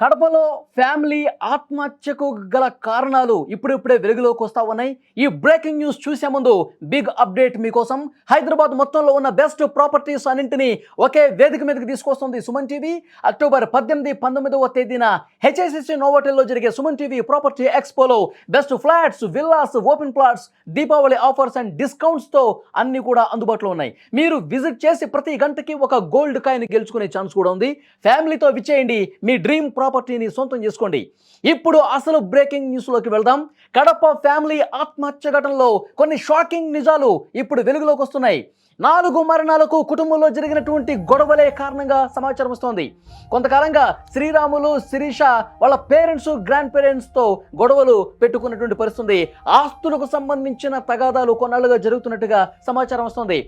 కడపలో ఫ్యామిలీ ఆత్మహత్యకు గల కారణాలు ఇప్పుడిప్పుడే వెలుగులోకి వస్తా ఉన్నాయి. ఈ బ్రేకింగ్ న్యూస్ చూసే ముందు బిగ్ అప్డేట్ మీకోసం హైదరాబాద్ మొత్తంలో ఉన్న బెస్ట్ ప్రాపర్టీస్ అన్నింటినీ ఒకే వేదిక మీదకి తీసుకొస్తుంది సుమన్ టీవీ. అక్టోబర్ పద్దెనిమిది పంతొమ్మిదవ తేదీన హెచ్ఐసిసి నోవోటెల్లో జరిగే Suman TV property ఎక్స్పోలో best flats villas open plots Deepavali offers and డిస్కౌంట్స్తో అన్ని కూడా అందుబాటులో ఉన్నాయి. మీరు విజిట్ చేసి ప్రతి గంటకి ఒక గోల్డ్ కాయిన్ గెలుచుకునే ఛాన్స్ కూడా ఉంది. ఫ్యామిలీతో విచ్చేయండి. మీ డ్రీమ్ ప్రా ప్రాపర్టీని సొంతం చేసుకోండి. ఇప్పుడు అసలు బ్రేకింగ్ న్యూస్లోకి వెళ్దాం. కడప ఫ్యామిలీ ఆత్మహత్య ఘటనలో కొన్ని షాకింగ్ నిజాలు ఇప్పుడు వెలుగులోకి వస్తున్నాయి. నాలుగు మరణాలకు కుటుంబంలో జరిగినటువంటి గొడవలే కారణంగా సమాచారం వస్తోంది. కొంతకాలంగా శ్రీరాములు శిరీష వాళ్ళ పేరెంట్స్ గ్రాండ్ పేరెంట్స్తో గొడవలు పెట్టుకున్నటువంటి పరిస్థితుంది. ఆస్తులకు సంబంధించిన తగాదాలు కొన్నాళ్ళుగా జరుగుతున్నట్టుగా సమాచారం వస్తోంది.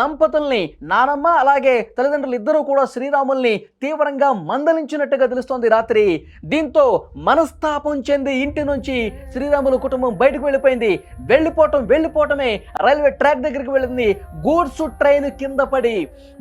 దంపతుల్ని నానమ్మ అలాగే తల్లిదండ్రులు ఇద్దరూ కూడా శ్రీరాముల్ని తీవ్రంగా మందలించినట్టుగా తెలుస్తోంది రాత్రి. దీంతో మనస్తాపం చెంది ఇంటి నుంచి శ్రీరాములు కుటుంబం బయటకు వెళ్ళిపోయింది. వెళ్ళిపోవటం వెళ్ళిపోవటమే రైల్వే ట్రాక్ దగ్గరికి వెళ్ళింది. గూడ్స్ ట్రైన్ కింద పడి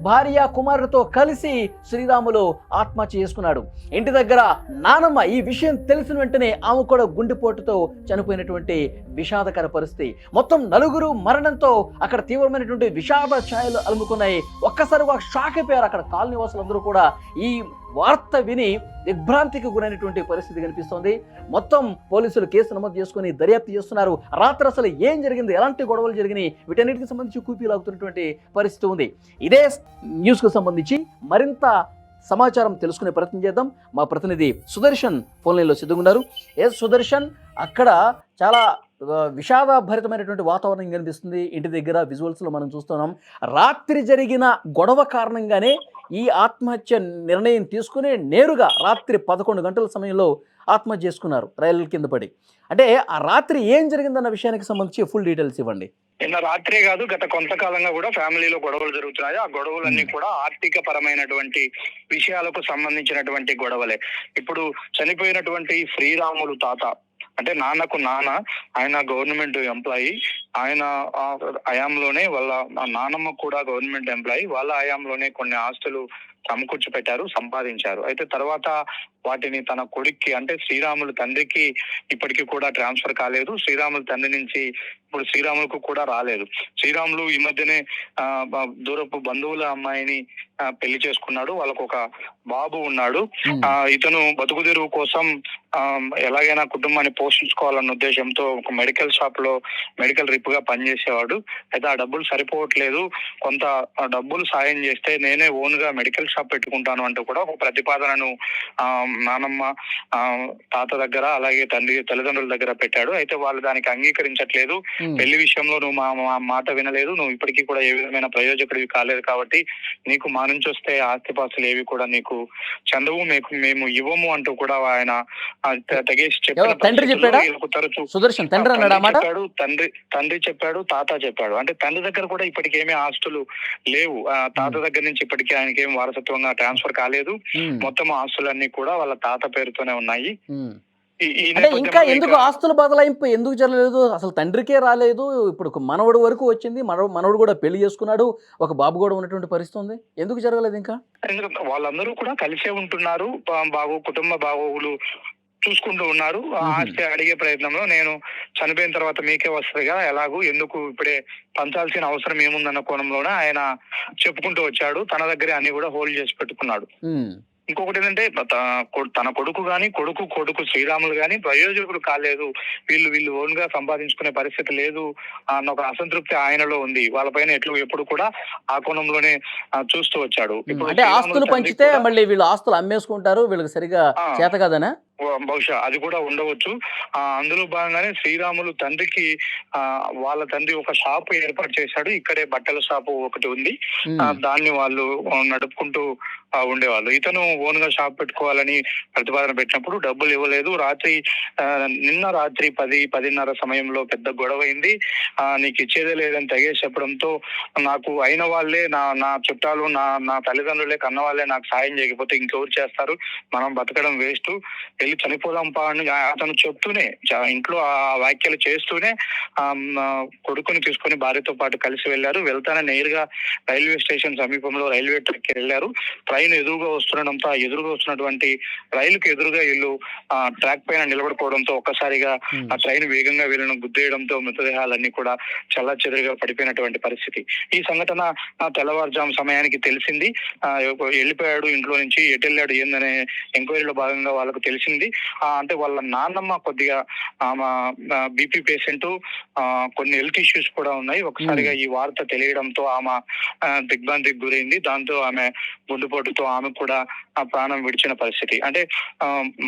భార్య కుమారుడితో కలిసి శ్రీరాములు ఆత్మహత్య చేసుకున్నాడు. ఇంటి దగ్గర నానమ్మ ఈ విషయం తెలిసిన వెంటనే ఆమె కూడా గుండెపోటుతో చనిపోయినటువంటి విషాదకర పరిస్థితి. మొత్తం నలుగురు మరణంతో అక్కడ తీవ్రమైనటువంటి విషాద ఛాయలు అలుముకున్నాయి. ఒక్కసారిగా షాక్ అయిపోయారు అక్కడ కాలనీ వాసులందరూ కూడా. ఈ వార్త విని దిగ్భ్రాంతికి గురైనటువంటి పరిస్థితి కనిపిస్తోంది. మొత్తం పోలీసులు కేసు నమోదు చేసుకుని దర్యాప్తు చేస్తున్నారు. రాత్రి అసలు ఏం జరిగింది? ఎలాంటి గొడవలు జరిగినాయి? వీటన్నిటికి సంబంధించి కూపీలాగుతున్నటువంటి పరిస్థితి ఉంది. ఇదే న్యూస్కు సంబంధించి మరింత సమాచారం తెలుసుకునే ప్రయత్నం చేద్దాం. మా ప్రతినిధి సుదర్శన్ ఫోన్ లైన్లో సిద్ధంగా ఏ సుదర్శన్ అక్కడ చాలా విషాదభరితమైనటువంటి వాతావరణం కనిపిస్తుంది. ఇంటి దగ్గర విజువల్స్లో మనం చూస్తున్నాం. రాత్రి జరిగిన గొడవ కారణంగానే ఈ ఆత్మహత్య నిర్ణయం తీసుకుని నేరుగా రాత్రి పదకొండు గంటల సమయంలో ఆత్మహత్య చేసుకున్నారు రైలు కింద పడి. అంటే ఆ రాత్రి ఏం జరిగిందన్న విషయానికి సంబంధించి ఫుల్ డీటెయిల్స్ ఇవ్వండి. నిన్న రాత్రే కాదు గత కొంతకాలంగా కూడా ఫ్యామిలీలో గొడవలు జరుగుతున్నాయి. ఆ గొడవలన్నీ కూడా ఆర్థిక పరమైనటువంటి విషయాలకు సంబంధించినటువంటి గొడవలే. ఇప్పుడు చనిపోయినటువంటి శ్రీరాములు తాత అంటే నాన్నకు నాన్న ఆయన గవర్నమెంట్ ఎంప్లాయీ ఆయన అయాంలోనే హయాంలోనే వాళ్ళ నాన్నమ్మ కూడా గవర్నమెంట్ ఎంప్లాయీ వాళ్ళ హయాంలోనే కొన్ని ఆస్తులు సమకూర్చి పెట్టారు సంపాదించారు. అయితే తర్వాత వాటిని తన కొడుక్కి అంటే శ్రీరాములు తండ్రికి ఇప్పటికీ కూడా ట్రాన్స్ఫర్ కాలేదు. శ్రీరాములు తండ్రి నుంచి ఇప్పుడు శ్రీరాములకు కూడా రాలేదు. శ్రీరాములు ఈ మధ్యనే దూరపు బంధువుల అమ్మాయిని పెళ్ళి చేసుకున్నాడు. వాళ్ళకు ఒక బాబు ఉన్నాడు. ఆ ఇతను బతుకు తెరువు కోసం ఆ ఎలాగైనా కుటుంబాన్ని పోషించుకోవాలన్న ఉద్దేశంతో ఒక మెడికల్ షాప్లో మెడికల్ రిప్గా పనిచేసేవాడు. అయితే ఆ డబ్బులు సరిపోవట్లేదు. కొంత ఆ డబ్బులు సాయం చేస్తే నేనే ఓన్గా మెడికల్ షాప్ పెట్టుకుంటాను అంటూ కూడా ఒక ప్రతిపాదనను ఆ నానమ్మ ఆ తాత దగ్గర అలాగే తండ్రి తల్లిదండ్రుల దగ్గర పెట్టాడు. అయితే వాళ్ళు దానికి అంగీకరించట్లేదు. పెళ్ళి విషయంలో నువ్వు మా మాట వినలేదు. నువ్వు ఇప్పటికీ కూడా ఏ విధమైన ప్రయోజకుడివి కాలేదు కాబట్టి నీకు మా నుంచి వస్తే ఆస్తిపాస్తులు ఏవి కూడా నీకు చందవు. మీకు మేము ఇవ్వము అంటూ కూడా ఆయన తెగేసి? తండ్రి చెప్పాడా? సుదర్శన్ తండ్రి చెప్పాడు తండ్రి తండ్రి చెప్పాడు తాత చెప్పాడు. అంటే తండ్రి దగ్గర కూడా ఇప్పటికి ఏమీ ఆస్తులు లేవు. తాత దగ్గర నుంచి ఇప్పటికీ ఆయనకి ఏం వారసత్వంగా ట్రాన్స్ఫర్ కాలేదు. మొత్తం ఆస్తులన్నీ కూడా వాళ్ళ తాత పేరుతోనే ఉన్నాయి. అంటే ఇంకా ఎందుకు ఆస్తుల బదలాయింపు ఎందుకు జరగలేదు? అసలు తండ్రికే రాలేదు. ఇప్పుడు మనవడు వరకు వచ్చింది. మనవ మనవడు కూడా పెళ్ళి చేసుకున్నాడు. ఒక బాబు కూడా ఉన్నటువంటి పరిస్థితి ఉంది. ఎందుకు జరగలేదు ఇంకా? వాళ్ళందరూ కూడా కలిసే ఉంటున్నారు. బా- బాగో కుటుంబ బాగోగులు చూసుకుంటూ ఉన్నారు. ఆస్తి అడిగే ప్రయత్నంలో నేను చనిపోయిన తర్వాత మీకే వస్తుంది కదా ఎలాగూ ఎందుకు ఇప్పుడే పంచాల్సిన అవసరం ఏముందన్న కోణంలోనే ఆయన చెప్పుకుంటూ వచ్చాడు. తన దగ్గరే అన్ని కూడా హోల్డ్ చేసి పెట్టుకున్నాడు. ఇంకొకటి ఏంటంటే తన కొడుకు గాని కొడుకు కొడుకు శ్రీరాములు గాని ప్రయోజకుడు కాలేదు. వీళ్ళు వీళ్ళు ఓన్గా సంపాదించుకునే పరిస్థితి లేదు అన్న ఒక అసంతృప్తి ఆయనలో ఉంది. వాళ్ళపైన ఎట్లు ఎప్పుడు కూడా ఆ కోణంలోనే చూస్తూ వచ్చాడు. అంటే ఆస్తులు పంచితే మళ్ళీ వీళ్ళు ఆస్తులు అమ్మేసుకుంటారు వీళ్ళకి సరిగా. చేత కాదనా? బహుశా అది కూడా ఉండవచ్చు. ఆ అందులో భాగంగానే శ్రీరాములు తండ్రికి ఆ వాళ్ళ తండ్రి ఒక షాప్ ఏర్పాటు చేశాడు. ఇక్కడే బట్టల షాపు ఒకటి ఉంది. ఆ, దాన్ని వాళ్ళు నడుపుకుంటూ ఉండేవాళ్ళు. ఇతను ఓన్గా షాప్ పెట్టుకోవాలని ప్రతిపాదన పెట్టినప్పుడు డబ్బులు ఇవ్వలేదు. రాత్రి నిన్న రాత్రి పది పదిన్నర సమయంలో పెద్ద గొడవ అయింది ఆ, నీకు ఇచ్చేదే లేదని తెగేసి చెప్పడంతో నాకు అయిన వాళ్ళే నా నా చుట్టాలు నా నా తల్లిదండ్రులే కన్న వాళ్ళే నాకు సాయం చేయకపోతే ఇంకెవరు చేస్తారు? మనం బతకడం వేస్ట్. వెళ్ళి చనిపోదాం పా అని అతను చెప్తూనే ఇంట్లో ఆ వ్యాఖ్యలు చేస్తూనే కొడుకుని తీసుకొని భార్యతో పాటు కలిసి వెళ్ళారు. వెళ్తానే నేరుగా రైల్వే స్టేషన్ సమీపంలో రైల్వే ట్రాక్కి వెళ్ళారు. ట్రైన్ ఎదురుగా వస్తుండడంతో ఆ ఎదురుగా వస్తున్నటువంటి రైలుకు ఎదురుగా వీళ్ళు ఆ ట్రాక్ పైన నిలబడిపోవడంతో ఒక్కసారిగా ఆ ట్రైన్ వేగంగా వీళ్ళను గుద్దేయడంతో మృతదేహాలన్నీ కూడా చల్ల చెదురుగా పడిపోయినటువంటి పరిస్థితి. ఈ సంఘటన తెల్లవారుజాము సమయానికి తెలిసింది. ఆ, వెళ్ళిపోయాడు ఇంట్లో నుంచి ఎటు వెళ్ళాడు ఏందనే ఎంక్వైరీలో భాగంగా వాళ్ళకు తెలిసింది. ఆ, అంటే వాళ్ళ నాన్నమ్మ కొద్దిగా ఆమె బీపీ పేషెంట్ కొన్ని హెల్త్ ఇష్యూస్ కూడా ఉన్నాయి. ఒకసారిగా ఈ వార్త తెలియడంతో ఆమె దిగ్భ్రాంతికి గురైంది. దాంతో ఆమె గుండెపోటుతో ఆమె కూడా ఆ ప్రాణం విడిచిన పరిస్థితి. అంటే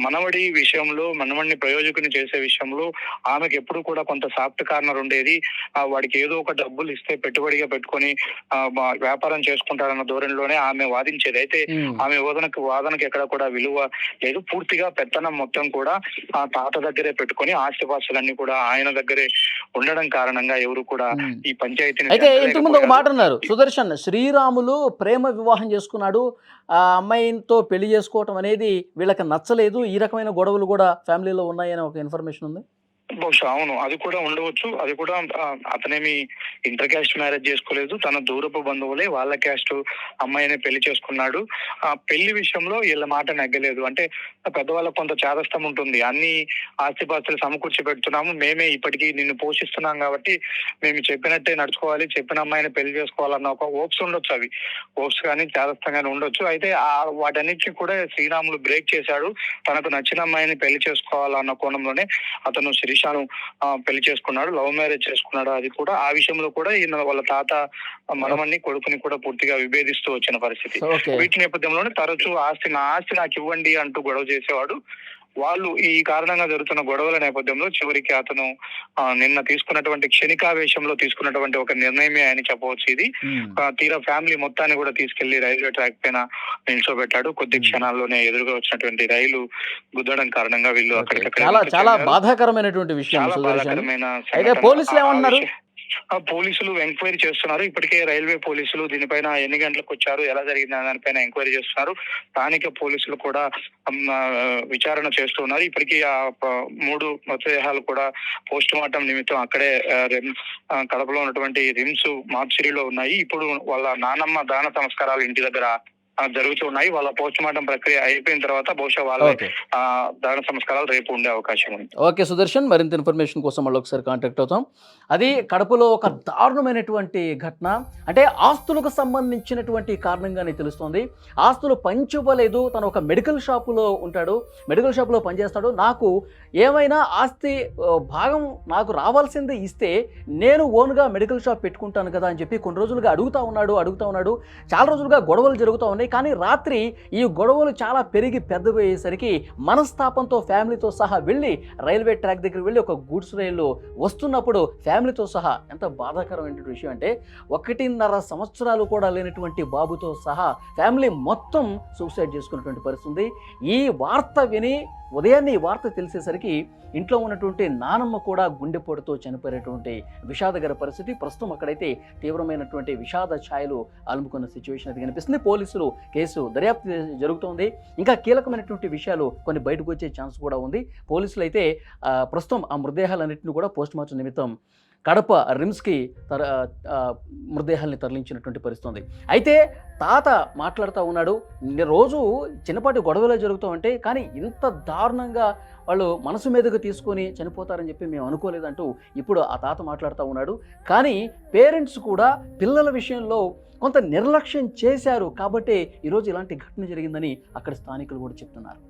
మనవడి విషయంలో మనవడిని ప్రయోజకుని చేసే విషయంలో ఆమెకు ఎప్పుడు కూడా కొంత సాఫ్ట్ కార్నర్ ఉండేది. ఆ, వాడికి ఏదో ఒక డబ్బులు ఇస్తే పెట్టుబడిగా పెట్టుకొని వ్యాపారం చేసుకుంటారన్న ధోరణిలోనే ఆమె వాదించేది. అయితే ఆమె వాదనకు వాదనకు ఎక్కడ కూడా విలువ లేదు. పూర్తిగా పెత్తనం మొత్తం కూడా ఆ తాత దగ్గరే పెట్టుకొని ఆస్తిపాస్తులన్నీ కూడా ఆయన దగ్గరే ఉండడం కారణంగా ఎవరు కూడా ఈ పంచాయతీని అయితే ఇంతకుముందు ఒక. మాట అన్నారు. సుదర్శన్ శ్రీరాములు ప్రేమ వివాహం చేసుకున్నాడు. ఆ అమ్మాయితో పెళ్ళి చేసుకోవటం అనేది వీళ్ళకి నచ్చలేదు. ఈ రకమైన గొడవలు కూడా ఫ్యామిలీలో ఉన్నాయని ఒక ఇన్ఫర్మేషన్ ఉంది? బహుశా అవును. అది కూడా ఉండవచ్చు. అది కూడా అతనేమి ఇంటర్ క్యాస్ట్ మ్యారేజ్ చేసుకోలేదు. తన దూరపు బంధువులే వాళ్ళ క్యాస్ట్ అమ్మాయిని పెళ్ళి చేసుకున్నాడు. ఆ పెళ్ళి విషయంలో వీళ్ళ మాట నెగ్గలేదు. అంటే పెద్దవాళ్ళకు కొంత చాదస్తం ఉంటుంది. అన్ని ఆస్తిపాస్తులు సమకూర్చి పెడుతున్నాము. మేమే ఇప్పటికీ నిన్ను పోషిస్తున్నాం కాబట్టి మేము చెప్పినట్టే నడుచుకోవాలి. చెప్పిన అమ్మాయిని పెళ్ళి చేసుకోవాలన్న ఒక ఓప్స్ ఉండొచ్చు అవి. ఓప్స్ కానీ చాదస్తం కానీ ఉండొచ్చు. అయితే ఆ వాటన్నిటిని కూడా శ్రీరాములు బ్రేక్ చేశాడు. తనకు నచ్చిన అమ్మాయిని పెళ్ళి చేసుకోవాలన్న కోణంలోనే అతను శిరీషాను పెళ్ళి చేసుకున్నాడు. లవ్ మ్యారేజ్ చేసుకున్నాడు అది కూడా. ఆ విషయంలో కూడా ఈయన వాళ్ళ తాత మనమన్ని కొడుకుని కూడా పూర్తిగా విభేదిస్తూ వచ్చిన పరిస్థితి. వీటి నేపథ్యంలోనే తరచూ ఆస్తి నా ఆస్తి నాకు ఇవ్వండి అంటూ గొడవ చేసేవాడు వాళ్ళు ఈ కారణంగా జరుగుతున్న గొడవల నేపథ్యంలో చివరికి అతను నిన్న తీసుకున్నటువంటి క్షణికావేశంలో తీసుకున్నటువంటి ఒక నిర్ణయమే అని చెప్పవచ్చు ఇది ఆ, తీరా ఫ్యామిలీ మొత్తాన్ని కూడా తీసుకెళ్ళి రైల్వే ట్రాక్ పైన నిల్చోబెట్టాడు కొద్ది. క్షణాల్లోనే ఎదురుగా వచ్చినటువంటి రైలు గుద్దడం కారణంగా వీళ్ళు అక్కడికక్కడ చాలా. బాధాకరమైనటువంటి విషయం అయితే. పోలీసులు ఏమన్నారు? ఆ పోలీసులు ఎంక్వైరీ చేస్తున్నారు. ఇప్పటికే రైల్వే పోలీసులు దీనిపైన ఎన్ని గంటలకు వచ్చారు ఎలా జరిగింది అనే దానిపైన ఎంక్వైరీ చేస్తున్నారు. స్థానిక పోలీసులు కూడా విచారణ చేస్తున్నారు ఇప్పటికీ ఆ మూడు మృతదేహాలు కూడా పోస్ట్ మార్టం నిమిత్తం అక్కడే కడపలో ఉన్నటువంటి రిమ్స్ మార్చిరిలో ఉన్నాయి. ఇప్పుడు వాళ్ళ నానమ్మ దాన సంస్కారాలు ఇంటి దగ్గర జరుగుతున్నాయి వాళ్ళ పోస్ట్ మార్టం ప్రక్రియ అయిపోయిన తర్వాత బహుశా వాళ్ళ దాన సంస్కారాలు రేపు ఉండే అవకాశం ఉంది. ఓకే సుదర్శన్. మరింత ఇన్ఫర్మేషన్ కోసం మళ్ళీ ఒకసారి కాంటాక్ట్ అవుతాం. అది కడపలో ఒక దారుణమైనటువంటి ఘటన. అంటే ఆస్తులకు సంబంధించినటువంటి కారణంగానే తెలుస్తోంది. ఆస్తులు పంచివ్వలేదు. తను ఒక మెడికల్ షాపులో ఉంటాడు. మెడికల్ షాపులో పనిచేస్తాడు. నాకు ఏమైనా ఆస్తి భాగం నాకు రావాల్సింది ఇస్తే నేను ఓన్గా మెడికల్ షాప్ పెట్టుకుంటాను కదా అని చెప్పి కొన్ని రోజులుగా అడుగుతా ఉన్నాడు అడుగుతా ఉన్నాడు. చాలా రోజులుగా గొడవలు జరుగుతూ ఉన్నాయి. కానీ రాత్రి ఈ గొడవలు చాలా పెరిగి పెద్దపోయేసరికి మనస్తాపంతో ఫ్యామిలీతో సహా వెళ్ళి రైల్వే ట్రాక్ దగ్గర వెళ్ళి ఒక గూడ్స్ రైలు వస్తున్నప్పుడు ఫ్యామిలీతో సహా ఎంత బాధాకరమైనటువంటి విషయం అంటే ఒకటిన్నర సంవత్సరాలు కూడా లేనటువంటి బాబుతో సహా ఫ్యామిలీ మొత్తం సూసైడ్ చేసుకున్నటువంటి పరిస్థితి ఉంది. ఈ వార్త విని ఉదయాన్నే ఈ వార్త తెలిసేసరికి ఇంట్లో ఉన్నటువంటి నానమ్మ కూడా గుండెపోటుతో చనిపోయినటువంటి విషాదకర పరిస్థితి. ప్రస్తుతం అక్కడైతే తీవ్రమైనటువంటి విషాద ఛాయలు అలుముకున్న సిచ్యువేషన్ అయితే కనిపిస్తుంది. పోలీసులు కేసు దర్యాప్తు జరుగుతోంది. ఇంకా కీలకమైనటువంటి విషయాలు కొన్ని బయటకు వచ్చే ఛాన్స్ కూడా ఉంది. పోలీసులు అయితే ప్రస్తుతం ఆ మృతదేహాలన్నింటినీ కూడా పోస్ట్ మార్టం నిమిత్తం కడప రిమ్స్కి తర మృతదేహాల్ని తరలించినటువంటి పరిస్థితుంది. అయితే తాత మాట్లాడుతూ ఉన్నాడు. రోజు చిన్నపాటి గొడవలే జరుగుతూ ఉంటాయి. కానీ ఇంత దారుణంగా వాళ్ళు మనసు మీదకు తీసుకొని చనిపోతారని చెప్పి మేము అనుకోలేదంటూ ఇప్పుడు ఆ తాత మాట్లాడుతూ ఉన్నాడు. కానీ పేరెంట్స్ కూడా పిల్లల విషయంలో కొంత నిర్లక్ష్యం చేశారు కాబట్టే ఈరోజు ఇలాంటి ఘటన జరిగిందని అక్కడ స్థానికులు కూడా చెప్తున్నారు.